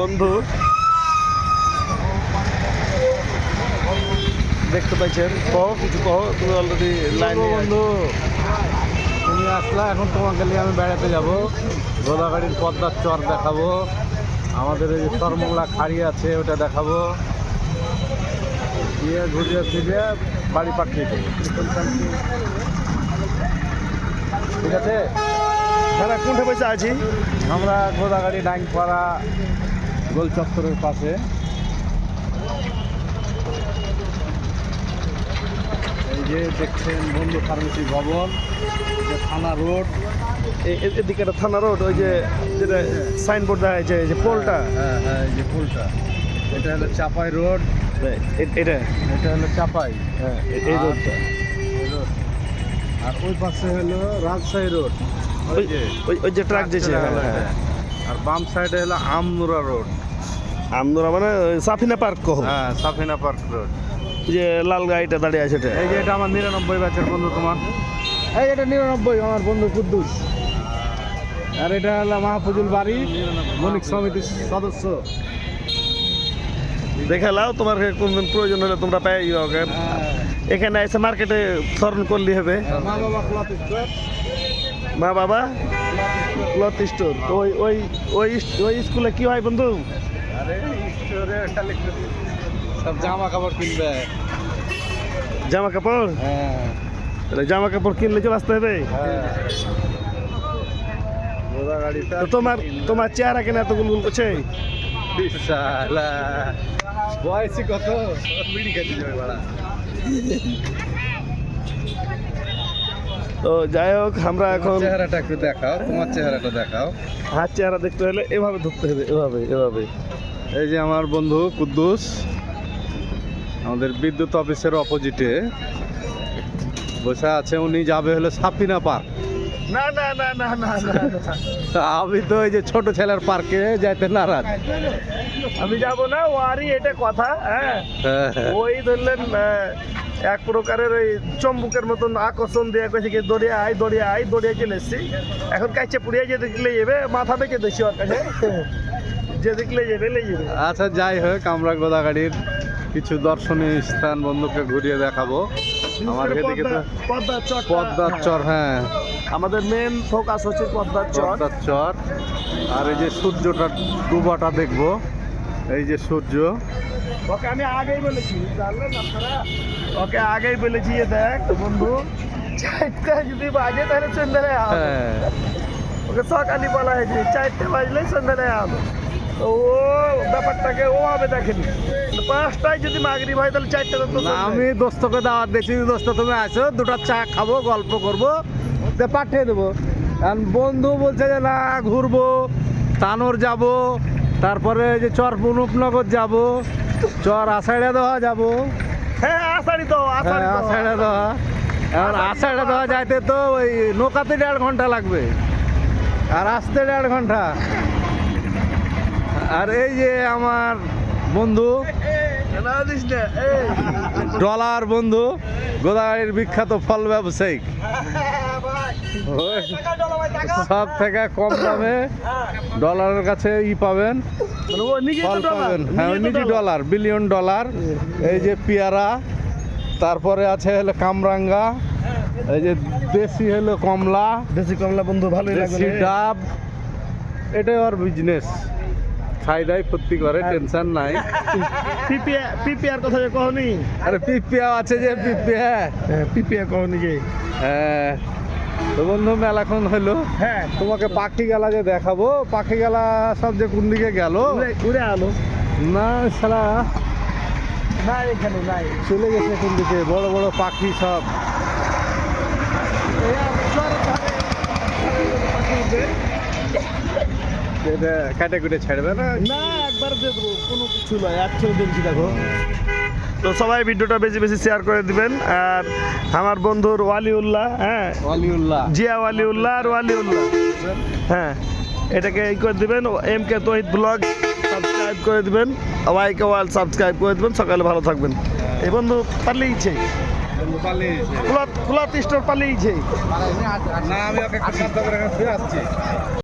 বন্ধু। দেখতে পাচ্ছেন? কহ কিছু কহ তুমি অলরেডি লাইন বন্ধু। তুমি আসলা এখন তোমাকে নিয়ে আমি বেড়াতে যাব। গোদাগাড়ির পদ্মার চর দেখাবো। আমাদের এই যে সরমংলা খাড়ি আছে ওটা দেখাবো। দিয়ে ঘুরিয়ে ফিরিয়ে বাড়ি পাঠিয়ে দেবো। ঠিক আছে? হ্যাঁ কোনটা পয়সা আছি? আমরা গোদাগাড়ি ডাইংপাড়া গোল চত্বরের পাশে। এই যে দেখছেন বন্ধু ফার্মেসি ভবন থানা রোড। এদিকে একটা থানা রোড ওই যে যেটা সাইনবোর্ড দেখা এই যে পোলটা। হ্যাঁ হ্যাঁ এই যে পোলটা। এটা হলো চাপাই রোড। এটা। এটা হলো চাপাই। হ্যাঁ এই রোডটা। আর ওই পাশে হলো রাজশাহী রোড। ওই যে ট্রাক যেছে হ্যাঁ, হ্যাঁ। আর বাম সাইডে হলো আমনুরা রোড। আমরা মানে সাফিনা পার্ক কহ হ্যাঁ সাফিনা পার্ক রোড। যে লাল গাড়িটা দাঁড়িয়ে আছে এটা। এই যে এটা আমার নিরানব্বই ব্যাচের বন্ধু তোমার। এই এটা নিরানব্বই আমার বন্ধু কুদ্দুস। আর এটা হলো মাহফুজুল বাড়ি বণিক সমিতির সদস্য। দেখে লাও তোমার কোনদিন প্রয়োজন হলে তোমরা পেয়ে যাও গে। এখানে এসে মার্কেটে স্মরণ করলি হবে। মা বাবা ক্লথ স্টোর। মা বাবা? Cloth store. ওই ওই ওই ওই স্কুলে কি হয় বন্ধু? সব জামা কাপড় কিনবে। জামা কাপড় হ্যাঁ। তাহলে জামা কাপড় কিনলে চলে আসতে হবে? হ্যাঁ। তোমার তোমার চেহারা কেন এত গুলগুল করছে? বয়সী কত? বিড়ি খেতে যাবে বাড়া। তো যাই হোক আমরা এখন চেহারাটা একটু দেখাও তোমার চেহারাটা দেখাও। হাত চেহারা দেখতে হলে এভাবে ধরতে হবে এভাবে এভাবে। এই যে আমার বন্ধু কুদ্দুস আমাদের বিদ্যুৎ অফিসের অপোজিটে। বসে আছে উনি যাবে হলো সাফিনা পার্ক। না না না না না আমি তো এই যে ছোট ছেলের পার্কে যাইতে নারাজ। আমি যাব না ওয়ারই এটা কথা হ্যাঁ। ওই ধরলেন এক প্রকারের ওই চম্বুকের মতন আকর্ষণ দিয়ে কয়েছে কি দড়িয়ে আয় দড়িয়ে আয় দড়িয়ে চলে এসছি। এখন কাছে পুড়িয়ে যে দেখলে যাবে মাথা বেঁকে দিচ্ছি ওর কাছে। যে দেখলে যাবে লে যাবে। আচ্ছা যাই হোক আমরা গোদাগাড়ির কিছু দর্শনীয় স্থান বন্ধুকে ঘুরিয়ে দেখাবো। আমার এদিকে তো পদ্মার চর। পদ্মার চর হ্যাঁ। আমাদের মেন ফোকাস হচ্ছে পদ্মার চর। পদ্মার চর। আর এই যে সূর্যটা ডুবাটা দেখব। এই যে সূর্য। ওকে আমি আগেই বলেছি জানলেন আপনারা? ওকে আগেই বলেছি যে দেখ বন্ধু। চারটা যদি বাজে তাহলে সন্ধ্যারে আম। হ্যাঁ। ওকে সকালই বলা হয়েছে চারটে বাজলেই সন্ধ্যারে আম। ও ব্যাপারটাকে ওভাবে দেখেনি। পাঁচটায় যদি মাগরি হয় তাহলে চারটে আমি দোস্তকে দাওয়াত দিয়েছি দোস্ত তুমি আসো দুটো চা খাব গল্প করব পাঠিয়ে দেবো। কারণ বন্ধু বলছে যে না ঘুরবো তানোর যাব তারপরে যে চর পুনুপনগর যাব চর আষাঢ়ে দেওয়া যাব হ্যাঁ আষাঢ়ি তো আষাঢ়ি হ্যাঁ। আষাঢ়ে দেওয়া এখন আষাঢ়ে দেওয়া যাইতে তো ওই নৌকাতে দেড় ঘণ্টা লাগবে আর আসতে দেড় ঘণ্টা আর এই যে আমার বন্ধু। ডলার বন্ধু গোদাগাড়ির বিখ্যাত ফল ব্যবসায়িক সব থেকে কম দামে ডলারের কাছে ই পাবেন। ফল পাবেন। হ্যাঁ নিজে ডলার। বিলিয়ন ডলার এই যে পেয়ারা তারপরে আছে হলো কামরাঙ্গা এই যে দেশি হলো কমলা দেশি কমলা বন্ধু ভালো দেশি ডাব এটাই ওর বিজনেস খাই দাই ফুর্তি করে হ্যাঁ। টেনশন নাই। পিপিয়া পিপিয়ার কথা যে কহনি আরে পিপিয়া আছে যে পিপিয়া। পিপিয়া কহনি যে। হ্যাঁ। তো বন্ধু মেলাখন হলো। হ্যাঁ। তোমাকে পাখি গেলা যে দেখাবো পাখি গেলা সব যে কোন দিকে গেল? উড়ে আলো। না সারা না এখানে নাই। চলে গেছে কোন দিকে? বড় বড় পাখি সব। কাটে কুটে ছাড়বে না? না একবার দিয়ে দেবো কোনো কিছু নয় একশো দিনছি দেখো? তো সবাই ভিডিওটা বেশি বেশি শেয়ার করে দিবেন। আর আমার বন্ধুর ওয়ালিউল্লাহ হ্যাঁ? অলিউল্লাহ জিয়া ওয়ালিউল্লাহ আর ওয়ালিউল্লাহ। হ্যাঁ এটাকে এই করে দিবেন। M K Tohid blog subscribe করে দিবেন। ওয়াইকে ওয়াল সাবস্ক্রাইব করে দিবেন। সকালে ভালো থাকবেন। এই বন্ধু পালিয়েছে ক্লথ স্টোর পালিয়েছে না আমি ওকে করে আসছি।